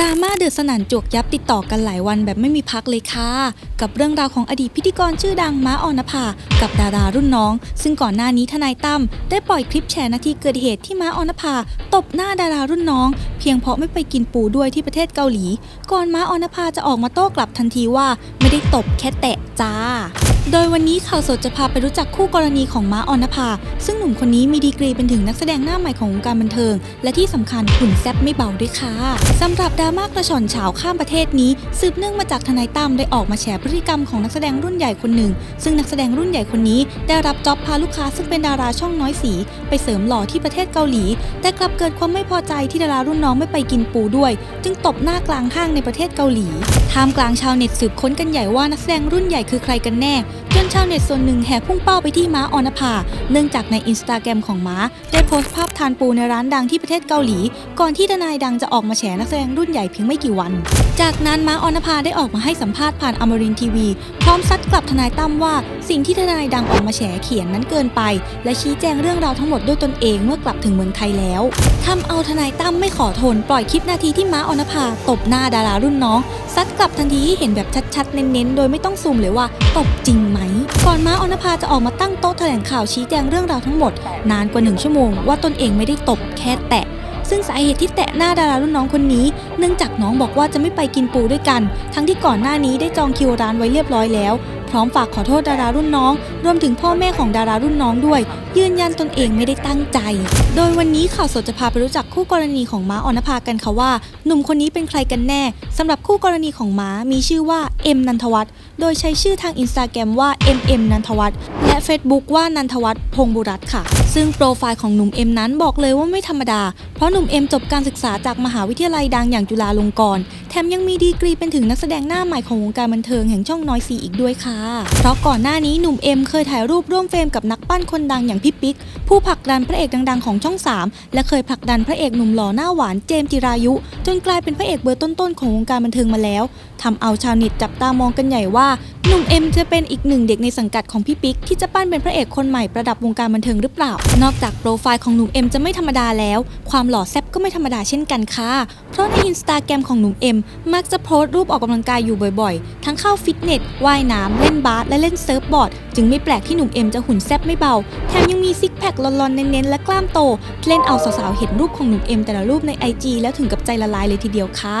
ดราม่าเดือดสนั่นจวกยับติดต่อกันหลายวันแบบไม่มีพักเลยค่ะ กับเรื่องราวของอดีตพิธีกรชื่อดังม้าออนภา กับดารารุ่นน้อง ซึ่งก่อนหน้านี้ทนายตั้มได้ปล่อยคลิปแชร์นาทีเกิดเหตุที่ม้าออนภา ตบหน้าดารารุ่นน้อง เพียงเพราะไม่ไปกินปูด้วยที่ประเทศเกาหลี ก่อนม้าออนภาจะออกมาโต้กลับทันทีว่า ไม่ได้ตบแค่แตะจ้า โดยวันนี้ข่าวสดจะพาไปรู้จักคู่กรณีของม้าออนภา ซึ่งหนุ่มคนนี้มีดีกรีเป็นถึงนักแสดงหน้าใหม่ของวงการบันเทิง และที่สำคัญหุ่นแซ่บไม่เบาด้วยค่ะสำหรับดราม่ากระชอนเฉาข้ามประเทศนี้ สืบเนื่องมาจากทนายตั้มได้ออกมาแฉพฤติกรรมของนักแสดงรุ่นใหญ่คนหนึ่ง ซึ่งนักแสดงรุ่นใหญ่คนนี้ ได้รับจ็อบพาลูกค้าซึ่งเป็นดาราช่องน้อยสี ไปเสริมหล่อที่ประเทศเกาหลี แต่กลับเกิดความไม่พอใจที่ดารารุ่นน้องไม่ไปกินปูด้วย จึงตบหน้ากลางห้างในประเทศเกาหลีท่ามกลางชาวเน็ตสืบค้นกันใหญ่ว่านักแสดงรุ่นใหญ่คือใครกันแน่ จนชาวเน็ตส่วนหนึ่งแห่พุ่งเป้าไปที่ม้าออนภา เนื่องจากในอินสตาแกรมของม้า ได้โพสต์ภาพทานปูในร้านดังที่ประเทศเกาหลี ก่อนที่ทนายดังจะออกมาแฉนักแสดงรุ่นใหญ่เพียงไม่กี่วัน จากนั้นม้าออนภาได้ออกมาให้สัมภาษณ์ผ่านอมรินทีวี พร้อมซัดกลับทนายตั้มว่า สิ่งที่ทนายดังออกมาแฉเขียนนั้นเกินไป และชี้แจงเรื่องราวทั้งหมดด้วยตนเองเมื่อกลับถึงเมืองไทยแล้วทำเอาทนายตั้มไม่ขอทน ปล่อยคลิปนาทีที่ม้าออนภาตบหน้าดารารุ่นน้อง ซัดกลับทันทีให้เห็นแบบชัดๆ เน้นๆ โดยไม่ต้องซูมเลยว่าตบจริงไหม ก่อนม้าออนภาจะออกมาตั้งโต๊ะแถลงข่าวชี้แจงเรื่องราวทั้งหมด นานกว่าหนึ่งชั่วโมงว่าตนเองไม่ได้ตบแค่แตะซึ่งสาเหตุที่แตะหน้าดารารุ่นน้องคนนี้ เนื่องจากน้องบอกว่าจะไม่ไปกินปูด้วยกัน ทั้งที่ก่อนหน้านี้ได้จองคิวร้านไว้เรียบร้อยแล้ว พร้อมฝากขอโทษดารารุ่นน้อง รวมถึงพ่อแม่ของดารารุ่นน้องด้วย ยืนยันตนเองไม่ได้ตั้งใจ โดยวันนี้ข่าวสดจะพาไปรู้จักคู่กรณีของม้าออนภากันค่ะว่า หนุ่มคนนี้เป็นใครกันแน่สำหรับคู่กรณีของม้ามีชื่อว่าเอ็มนันทวัฒน์โดยใช้ชื่อทางอินสตาแกรมว่า MM นันทวัฒน์และ Facebook ว่านันทวัฒน์พงบุรัตค่ะ ซึ่งโปรไฟล์ของหนุ่มเอ็มนั้นบอกเลยว่าไม่ธรรมดา เพราะหนุ่มเอ็มจบการศึกษาจากมหาวิทยาลัยดังอย่างจุฬาลงกรณ์ แถมยังมีดีกรีเป็นถึงนักแสดงหน้าใหม่ของวงการบันเทิงแห่งช่องน้อยสีอีกด้วยค่ะ เพราะก่อนหน้านี้หนุ่มเอ็มเคยถ่ายรูปร่วมเฟรมกับนักปั้นคนดังอย่างพี่ปิ๊ก ผู้ผลักดันพระเอกดังๆของช่อง 3 และเคยผลักดันพระเอกหนุ่มหล่อหน้าหวานเจมส์จิรายุ จนกลายเป็นพระเอกเบอร์ต้นๆของวงการบันเทิงมาแล้วทำเอาชาวเน็ตจับตามองกันใหญ่ว่า หนุ่มเอ็มจะเป็นอีกหนึ่งเด็กในสังกัดของพี่ปิ๊กที่จะปั้นเป็นพระเอกคนใหม่ประดับวงการบันเทิงหรือเปล่า นอกจากโปรไฟล์ของหนุ่มเอ็มจะไม่ธรรมดาแล้ว ความหล่อแซ่บก็ไม่ธรรมดาเช่นกันค่ะ เพราะในอินสตาแกรมของหนุ่มเอ็มมักจะโพสต์รูปออกกำลังกายอยู่บ่อยๆ ทั้งเข้าฟิตเนส ว่ายน้ำเล่นบาส และเล่นเซิร์ฟบอร์ด จึงไม่แปลกที่หนุ่มเอ็มจะหุ่นแซ่บไม่เบา แถมยังมีซิกแพคลอนๆเน้นๆ และกล้ามโต เล่นเอาสาวๆ เห็นรูปของหนุ่มเอ็มแต่ละรูปใน IG แล้วถึงกับใจละลายเลยทีเดียวค่ะ